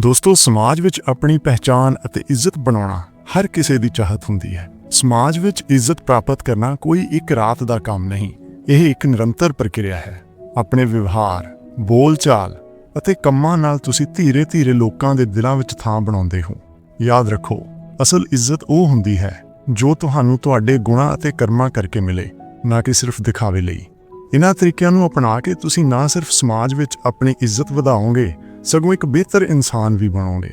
ਦੋਸਤੋ, ਸਮਾਜ ਵਿੱਚ ਆਪਣੀ ਪਹਿਚਾਨ ਅਤੇ ਇੱਜ਼ਤ ਬਣਾਉਣਾ ਹਰ ਕਿਸੇ ਦੀ ਚਾਹਤ ਹੁੰਦੀ ਹੈ। ਸਮਾਜ ਵਿੱਚ ਇੱਜ਼ਤ ਪ੍ਰਾਪਤ ਕਰਨਾ ਕੋਈ ਇੱਕ ਰਾਤ ਦਾ ਕੰਮ ਨਹੀਂ, ਇਹ ਇੱਕ ਨਿਰੰਤਰ ਪ੍ਰਕਿਰਿਆ ਹੈ। ਆਪਣੇ ਵਿਵਹਾਰ, ਬੋਲਚਾਲ ਅਤੇ ਕੰਮਾਂ ਨਾਲ ਤੁਸੀਂ ਧੀਰੇ-ਧੀਰੇ ਲੋਕਾਂ ਦੇ ਦਿਲਾਂ ਵਿੱਚ ਥਾਂ ਬਣਾਉਂਦੇ ਹੋ। ਯਾਦ ਰੱਖੋ, ਅਸਲ ਇੱਜ਼ਤ ਉਹ ਹੁੰਦੀ ਹੈ ਜੋ ਤੁਹਾਨੂੰ ਤੁਹਾਡੇ ਗੁਣਾਂ ਅਤੇ ਕਰਮਾਂ ਕਰਕੇ ਮਿਲੇ, ਨਾ ਕਿ ਸਿਰਫ ਦਿਖਾਵੇ ਲਈ। ਇਹਨਾਂ ਤਰੀਕਿਆਂ ਨੂੰ ਅਪਣਾ ਕੇ ਤੁਸੀਂ ਨਾ ਸਿਰਫ ਸਮਾਜ ਵਿੱਚ ਆਪਣੀ ਇੱਜ਼ਤ ਵਧਾਓਗੇ, ਸਗੋਂ ਇੱਕ ਬਿਹਤਰ ਇਨਸਾਨ ਵੀ ਬਣੋਗੇ।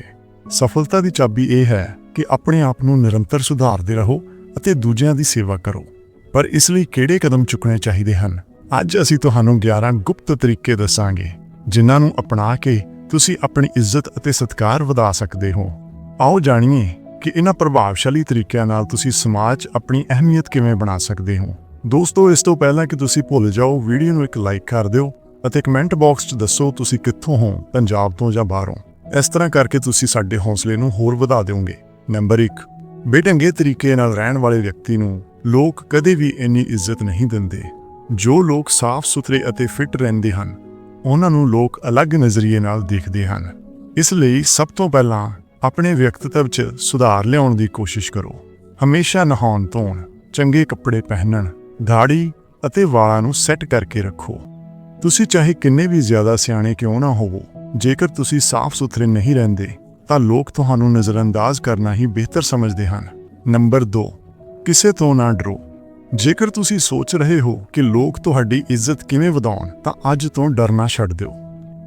ਸਫਲਤਾ ਦੀ ਚਾਬੀ ਇਹ ਹੈ ਕਿ ਆਪਣੇ ਆਪ ਨੂੰ ਨਿਰੰਤਰ ਸੁਧਾਰਦੇ ਰਹੋ ਅਤੇ ਦੂਜਿਆਂ ਦੀ ਸੇਵਾ ਕਰੋ। ਪਰ ਇਸ ਲਈ ਕਿਹੜੇ ਕਦਮ ਚੁੱਕਣੇ ਚਾਹੀਦੇ ਹਨ? ਅੱਜ ਅਸੀਂ ਤੁਹਾਨੂੰ 11 ਗੁਪਤ ਤਰੀਕੇ ਦੱਸਾਂਗੇ, ਜਿਨ੍ਹਾਂ ਨੂੰ ਅਪਣਾ ਕੇ ਤੁਸੀਂ ਆਪਣੀ ਇੱਜ਼ਤ ਅਤੇ ਸਤਿਕਾਰ ਵਧਾ ਸਕਦੇ ਹੋ। ਆਓ ਜਾਣੀਏ ਕਿ ਇਹਨਾਂ ਪ੍ਰਭਾਵਸ਼ਾਲੀ ਤਰੀਕਿਆਂ ਨਾਲ ਤੁਸੀਂ ਸਮਾਜ 'ਚ ਆਪਣੀ ਅਹਿਮੀਅਤ ਕਿਵੇਂ ਬਣਾ ਸਕਦੇ ਹੋ। ਦੋਸਤੋ, ਇਸ ਤੋਂ ਪਹਿਲਾਂ ਕਿ ਤੁਸੀਂ ਭੁੱਲ ਜਾਓ, ਵੀਡੀਓ ਨੂੰ ਇੱਕ ਲਾਈਕ ਕਰ ਦਿਓ ਅਤੇ ਕਮੈਂਟ ਬਾਕਸ 'ਚ ਦੱਸੋ ਤੁਸੀਂ ਕਿੱਥੋਂ ਹੋ, ਪੰਜਾਬ ਤੋਂ ਜਾਂ ਬਾਹਰੋਂ। ਇਸ ਤਰ੍ਹਾਂ ਕਰਕੇ ਤੁਸੀਂ ਸਾਡੇ ਹੌਸਲੇ ਨੂੰ ਹੋਰ ਵਧਾ ਦਿਓਗੇ। ਨੰਬਰ 1 ਬੇਢੰਗੇ ਤਰੀਕੇ ਨਾਲ ਰਹਿਣ ਵਾਲੇ ਵਿਅਕਤੀ ਨੂੰ ਲੋਕ ਕਦੇ ਵੀ ਇੰਨੀ ਇੱਜ਼ਤ ਨਹੀਂ ਦਿੰਦੇ। ਜੋ ਲੋਕ ਸਾਫ਼ ਸੁਥਰੇ ਅਤੇ ਫਿੱਟ ਰਹਿੰਦੇ ਹਨ, ਉਹਨਾਂ ਨੂੰ ਲੋਕ ਅਲੱਗ ਨਜ਼ਰੀਏ ਨਾਲ ਦੇਖਦੇ ਹਨ। ਇਸ ਲਈ ਸਭ ਤੋਂ ਪਹਿਲਾਂ ਆਪਣੇ ਵਿਅਕਤੀਤਵ 'ਚ ਸੁਧਾਰ ਲਿਆਉਣ ਦੀ ਕੋਸ਼ਿਸ਼ ਕਰੋ। ਹਮੇਸ਼ਾ ਨਹਾਉਣ ਧੋਣ ਚੰਗੇ ਕੱਪੜੇ ਪਹਿਨਣ ਦਾੜੀ ਅਤੇ ਵਾਲਾਂ ਨੂੰ ਸੈੱਟ ਕਰਕੇ ਰੱਖੋ। ਤੁਸੀਂ ਚਾਹੇ ਕਿੰਨੇ ਵੀ ਜ਼ਿਆਦਾ ਸਿਆਣੇ ਕਿਉਂ ਨਾ ਹੋਵੋ, ਜੇਕਰ ਤੁਸੀਂ ਸਾਫ਼ ਸੁਥਰੇ ਨਹੀਂ ਰਹਿੰਦੇ, ਤਾਂ ਲੋਕ ਤੁਹਾਨੂੰ ਨਜ਼ਰਅੰਦਾਜ਼ ਕਰਨਾ ਹੀ ਬਿਹਤਰ ਸਮਝਦੇ ਹਨ। ਨੰਬਰ 2 ਕਿਸੇ ਤੋਂ ਨਾ ਡਰੋ। ਜੇਕਰ ਤੁਸੀਂ ਸੋਚ ਰਹੇ ਹੋ ਕਿ ਲੋਕ ਤੁਹਾਡੀ ਇੱਜ਼ਤ ਕਿਵੇਂ ਵਧਾਉਣ, ਤਾਂ ਅੱਜ ਤੋਂ ਡਰਨਾ ਛੱਡ ਦਿਓ।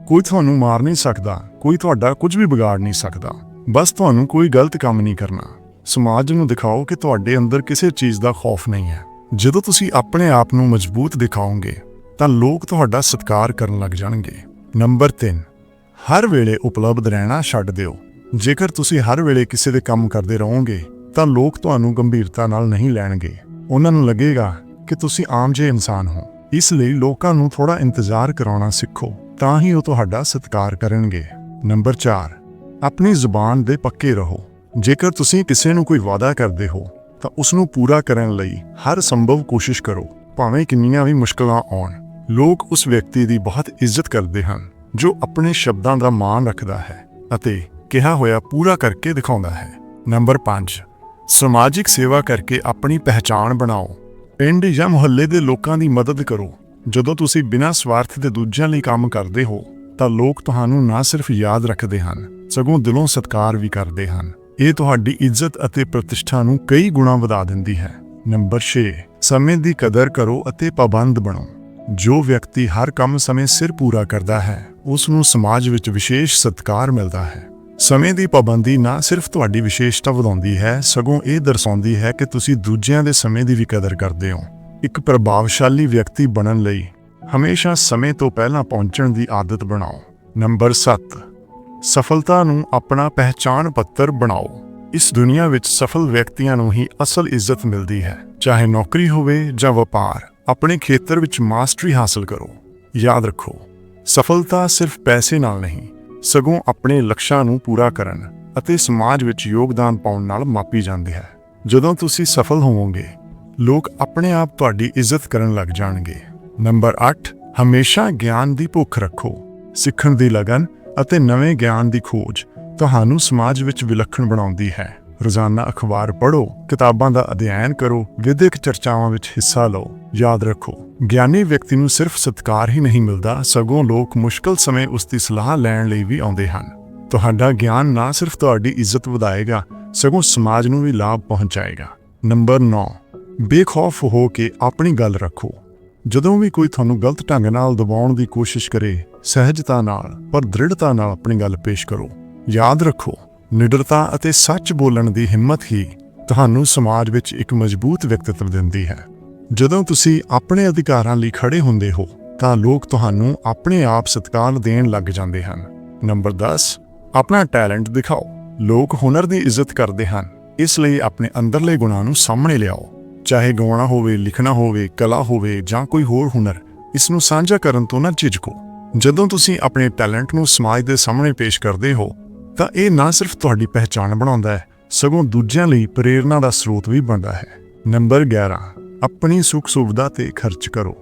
ਕੋਈ ਤੁਹਾਨੂੰ ਮਾਰ ਨਹੀਂ ਸਕਦਾ, ਕੋਈ ਤੁਹਾਡਾ ਕੁਝ ਵੀ ਵਿਗਾੜ ਨਹੀਂ ਸਕਦਾ। ਬਸ ਤੁਹਾਨੂੰ ਕੋਈ ਗਲਤ ਕੰਮ ਨਹੀਂ ਕਰਨਾ। ਸਮਾਜ ਨੂੰ ਦਿਖਾਓ ਕਿ ਤੁਹਾਡੇ ਅੰਦਰ ਕਿਸੇ ਚੀਜ਼ ਦਾ ਖੌਫ ਨਹੀਂ ਹੈ। ਜਦੋਂ ਤੁਸੀਂ ਆਪਣੇ ਆਪ ਨੂੰ ਮਜ਼ਬੂਤ ਦਿਖਾਓਗੇ, ਤਾਂ ਲੋਕ ਤੁਹਾਡਾ ਸਤਿਕਾਰ ਕਰਨ ਲੱਗ ਜਾਣਗੇ। ਨੰਬਰ 3 ਹਰ ਵੇਲੇ ਉਪਲਬਧ ਰਹਿਣਾ ਛੱਡ ਦਿਓ। ਜੇਕਰ ਤੁਸੀਂ ਹਰ ਵੇਲੇ ਕਿਸੇ ਦੇ ਕੰਮ ਕਰਦੇ ਰਹੋਗੇ, ਤਾਂ ਲੋਕ ਤੁਹਾਨੂੰ ਗੰਭੀਰਤਾ ਨਾਲ ਨਹੀਂ ਲੈਣਗੇ। ਉਹਨਾਂ ਨੂੰ ਲੱਗੇਗਾ ਕਿ ਤੁਸੀਂ ਆਮ ਜਿਹੇ ਇਨਸਾਨ ਹੋ। ਇਸ ਲਈ ਲੋਕਾਂ ਨੂੰ ਥੋੜਾ ਇੰਤਜ਼ਾਰ ਕਰਾਉਣਾ ਸਿੱਖੋ, ਤਾਂ ਹੀ ਉਹ ਤੁਹਾਡਾ ਸਤਿਕਾਰ ਕਰਨਗੇ। ਨੰਬਰ 4 ਆਪਣੀ ਜ਼ੁਬਾਨ ਦੇ ਪੱਕੇ ਰਹੋ। ਜੇਕਰ ਤੁਸੀਂ ਕਿਸੇ ਨੂੰ ਕੋਈ ਵਾਅਦਾ ਕਰਦੇ ਹੋ ਤਾਂ ਉਸ ਨੂੰ ਪੂਰਾ ਕਰਨ ਲਈ ਹਰ ਸੰਭਵ ਕੋਸ਼ਿਸ਼ ਕਰੋ, ਭਾਵੇਂ ਕਿੰਨੀਆਂ ਵੀ ਮੁਸ਼ਕਲਾਂ ਆਉਣ। ਲੋਕ ਉਸ ਵਿਅਕਤੀ ਦੀ ਬਹੁਤ ਇੱਜ਼ਤ ਕਰਦੇ ਹਨ, ਜੋ ਆਪਣੇ ਸ਼ਬਦਾਂ ਦਾ ਮਾਣ ਰੱਖਦਾ ਹੈ ਅਤੇ ਕਿਹਾ ਹੋਇਆ ਪੂਰਾ ਕਰਕੇ ਦਿਖਾਉਂਦਾ ਹੈ। ਨੰਬਰ 5 ਸਮਾਜਿਕ ਸੇਵਾ ਕਰਕੇ ਆਪਣੀ ਪਹਿਚਾਣ ਬਣਾਓ। ਪਿੰਡ ਜਾਂ ਮੁਹੱਲੇ ਦੇ ਲੋਕਾਂ ਦੀ ਮਦਦ ਕਰੋ। ਜਦੋਂ ਤੁਸੀਂ ਬਿਨਾਂ ਸਵਾਰਥ ਦੇ ਦੂਜਿਆਂ ਲਈ ਕੰਮ ਕਰਦੇ ਹੋ, ਤਾਂ ਲੋਕ ਤੁਹਾਨੂੰ ਨਾ ਸਿਰਫ ਯਾਦ ਰੱਖਦੇ ਹਨ, ਸਗੋਂ ਦਿਲੋਂ ਸਤਿਕਾਰ ਵੀ ਕਰਦੇ ਹਨ। ਇਹ ਤੁਹਾਡੀ ਇੱਜ਼ਤ ਅਤੇ ਪ੍ਰਤਿਸ਼ਠਾ ਨੂੰ ਕਈ ਗੁਣਾ ਵਧਾ ਦਿੰਦੀ ਹੈ। ਨੰਬਰ 6 ਸਮੇਂ ਦੀ ਕਦਰ ਕਰੋ ਅਤੇ ਪਾਬੰਦ ਬਣੋ। ਜੋ ਵਿਅਕਤੀ ਹਰ ਕੰਮ ਸਮੇਂ ਸਿਰ ਪੂਰਾ ਕਰਦਾ ਹੈ ਉਸ ਨੂੰ ਸਮਾਜ ਵਿੱਚ ਵਿਸ਼ੇਸ਼ ਸਤਿਕਾਰ ਮਿਲਦਾ ਹੈ। ਸਮੇਂ ਦੀ ਪਾਬੰਦੀ ਨਾ ਸਿਰਫ ਤੁਹਾਡੀ ਵਿਸ਼ੇਸ਼ਤਾ ਵਧਾਉਂਦੀ ਹੈ, ਸਗੋਂ ਇਹ ਦਰਸਾਉਂਦੀ ਹੈ ਕਿ ਤੁਸੀਂ ਦੂਜਿਆਂ ਦੇ ਸਮੇਂ ਦੀ ਵੀ ਕਦਰ ਕਰਦੇ ਹੋ। ਇੱਕ ਪ੍ਰਭਾਵਸ਼ਾਲੀ ਵਿਅਕਤੀ ਬਣਨ ਲਈ ਹਮੇਸ਼ਾ ਸਮੇਂ ਤੋਂ ਪਹਿਲਾਂ ਪਹੁੰਚਣ ਦੀ ਆਦਤ ਬਣਾਓ। ਨੰਬਰ 7 ਸਫਲਤਾ ਨੂੰ ਆਪਣਾ ਪਹਿਚਾਣ ਪੱਤਰ ਬਣਾਓ। ਇਸ ਦੁਨੀਆ ਵਿੱਚ ਸਫਲ ਵਿਅਕਤੀਆਂ ਨੂੰ ਹੀ ਅਸਲ ਇੱਜ਼ਤ ਮਿਲਦੀ ਹੈ। ਚਾਹੇ ਨੌਕਰੀ ਹੋਵੇ ਜਾਂ ਵਪਾਰ, ਆਪਣੇ ਖੇਤਰ ਵਿੱਚ ਮਾਸਟਰੀ ਹਾਸਲ ਕਰੋ। ਯਾਦ ਰੱਖੋ, ਸਫਲਤਾ ਸਿਰਫ ਪੈਸੇ ਨਾਲ ਨਹੀਂ, ਸਗੋਂ ਆਪਣੇ ਲਕਸ਼ਾਂ ਨੂੰ ਪੂਰਾ ਕਰਨ ਅਤੇ ਸਮਾਜ ਵਿੱਚ ਯੋਗਦਾਨ ਪਾਉਣ ਨਾਲ ਮਾਪੀ ਜਾਂਦੀ ਹੈ। ਜਦੋਂ ਤੁਸੀਂ ਸਫਲ ਹੋਵੋਗੇ, ਲੋਕ ਆਪਣੇ ਆਪ ਤੁਹਾਡੀ ਇੱਜ਼ਤ ਕਰਨ ਲੱਗ ਜਾਣਗੇ। ਨੰਬਰ 8 ਹਮੇਸ਼ਾ ਗਿਆਨ ਦੀ ਭੁੱਖ ਰੱਖੋ। ਸਿੱਖਣ ਦੀ ਲਗਨ ਅਤੇ ਨਵੇਂ ਗਿਆਨ ਦੀ ਖੋਜ ਤੁਹਾਨੂੰ ਸਮਾਜ ਵਿੱਚ ਵਿਲੱਖਣ ਬਣਾਉਂਦੀ ਹੈ। ਰੋਜ਼ਾਨਾ ਅਖਬਾਰ ਪੜ੍ਹੋ, ਕਿਤਾਬਾਂ ਦਾ ਅਧਿਐਨ ਕਰੋ, ਵਿਦਿਅਕ ਚਰਚਾਵਾਂ ਵਿੱਚ ਹਿੱਸਾ ਲਓ। ਯਾਦ ਰੱਖੋ, ਗਿਆਨੀ ਵਿਅਕਤੀ ਨੂੰ ਸਿਰਫ ਸਤਿਕਾਰ ਹੀ ਨਹੀਂ ਮਿਲਦਾ, ਸਗੋਂ ਲੋਕ ਮੁਸ਼ਕਲ ਸਮੇਂ ਉਸ ਦੀ ਸਲਾਹ ਲੈਣ ਲਈ ਵੀ ਆਉਂਦੇ ਹਨ। ਤੁਹਾਡਾ ਗਿਆਨ ਨਾ ਸਿਰਫ ਤੁਹਾਡੀ ਇੱਜ਼ਤ ਵਧਾਏਗਾ, ਸਗੋਂ ਸਮਾਜ ਨੂੰ ਵੀ ਲਾਭ ਪਹੁੰਚਾਏਗਾ। ਨੰਬਰ 9 ਬੇਖੌਫ ਹੋ ਕੇ ਆਪਣੀ ਗੱਲ ਰੱਖੋ। ਜਦੋਂ ਵੀ ਕੋਈ ਤੁਹਾਨੂੰ ਗਲਤ ਢੰਗ ਨਾਲ ਦਬਾਉਣ ਦੀ ਕੋਸ਼ਿਸ਼ ਕਰੇ ਸਹਿਜਤਾ ਨਾਲ, ਪਰ ਦ੍ਰਿੜਤਾ ਨਾਲ ਆਪਣੀ ਗੱਲ ਪੇਸ਼ ਕਰੋ। ਯਾਦ ਰੱਖੋ, ਨਿਡਰਤਾ ਅਤੇ ਸੱਚ ਬੋਲਣ ਦੀ ਹਿੰਮਤ ਹੀ ਤੁਹਾਨੂੰ ਸਮਾਜ ਵਿੱਚ ਇੱਕ ਮਜ਼ਬੂਤ ਵਿਅਕਤੀਤਵ ਦਿੰਦੀ ਹੈ। ਜਦੋਂ ਤੁਸੀਂ ਆਪਣੇ ਅਧਿਕਾਰਾਂ ਲਈ ਖੜੇ ਹੁੰਦੇ ਹੋ, ਤਾਂ ਲੋਕ ਤੁਹਾਨੂੰ ਆਪਣੇ ਆਪ ਸਤਿਕਾਰ ਦੇਣ ਲੱਗ ਜਾਂਦੇ ਹਨ। ਨੰਬਰ 10 ਆਪਣਾ ਟੈਲੈਂਟ ਦਿਖਾਓ। ਲੋਕ ਹੁਨਰ ਦੀ ਇੱਜ਼ਤ ਕਰਦੇ ਹਨ। ਇਸ ਲਈ ਆਪਣੇ ਅੰਦਰਲੇ ਗੁਣਾਂ ਨੂੰ ਸਾਹਮਣੇ ਲਿਆਓ। ਚਾਹੇ ਗਾਉਣਾ ਹੋਵੇ, ਲਿਖਣਾ ਹੋਵੇ, ਕਲਾ ਹੋਵੇ ਜਾਂ ਕੋਈ ਹੋਰ ਹੁਨਰ, ਇਸ ਨੂੰ ਸਾਂਝਾ ਕਰਨ ਤੋਂ ਨਾ ਝਿਜਕੋ। ਜਦੋਂ ਤੁਸੀਂ ਆਪਣੇ ਟੈਲੈਂਟ ਨੂੰ ਸਮਾਜ ਦੇ ਸਾਹਮਣੇ ਪੇਸ਼ ਕਰਦੇ ਹੋ, ਤਾਂ ਇਹ ਨਾ ਸਿਰਫ ਤੁਹਾਡੀ ਪਹਿਚਾਣ ਬਣਾਉਂਦਾ ਹੈ, ਸਗੋਂ ਦੂਜਿਆਂ ਲਈ ਪ੍ਰੇਰਣਾ ਦਾ ਸਰੋਤ ਵੀ ਬਣਦਾ ਹੈ। ਨੰਬਰ 11 ਆਪਣੀ ਸੁੱਖ ਸੁਵਿਧਾ ਤੇ ਖਰਚ ਕਰੋ।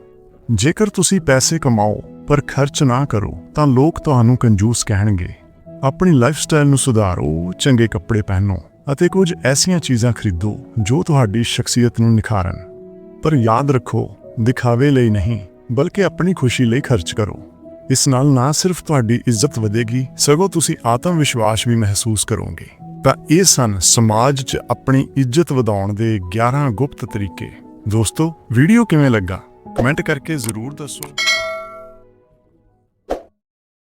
ਜੇਕਰ ਤੁਸੀਂ ਪੈਸੇ ਕਮਾਓ, ਪਰ ਖਰਚ ਨਾ ਕਰੋ, ਤਾਂ ਲੋਕ ਤੁਹਾਨੂੰ ਕੰਜੂਸ ਕਹਿਣਗੇ। ਆਪਣੀ ਲਾਈਫਸਟਾਈਲ ਨੂੰ ਸੁਧਾਰੋ, ਚੰਗੇ ਕੱਪੜੇ ਪਹਿਨੋ, ਅਤੇ ਕੁਝ ਐਸੀਆਂ ਚੀਜ਼ਾਂ ਖਰੀਦੋ, ਜੋ ਤੁਹਾਡੀ ਸ਼ਖਸੀਅਤ ਨੂੰ ਨਿਖਾਰਨ। ਪਰ ਯਾਦ ਰੱਖੋ, ਦਿਖਾਵੇ ਲਈ ਨਹੀਂ, ਬਲਕਿ ਆਪਣੀ ਖੁਸ਼ੀ ਲਈ ਖਰਚ ਕਰੋ। ਇਸ ਨਾਲ ਨਾ ਸਿਰਫ ਤੁਹਾਡੀ ਇੱਜ਼ਤ ਵਧੇਗੀ, ਸਗੋਂ ਤੁਸੀਂ ਆਤਮ ਵਿਸ਼ਵਾਸ ਵੀ ਮਹਿਸੂਸ ਕਰੋਗੇ। ਤਾਂ ਇਹ ਸਨ ਸਮਾਜ 'ਚ ਆਪਣੀ ਇੱਜ਼ਤ ਵਧਾਉਣ ਦੇ 11 ਗੁਪਤ ਤਰੀਕੇ। ਦੋਸਤੋ, ਵੀਡੀਓ ਕਿਵੇਂ ਲੱਗਾ? ਕਮੈਂਟ ਕਰਕੇ ਜ਼ਰੂਰ ਦੱਸੋ।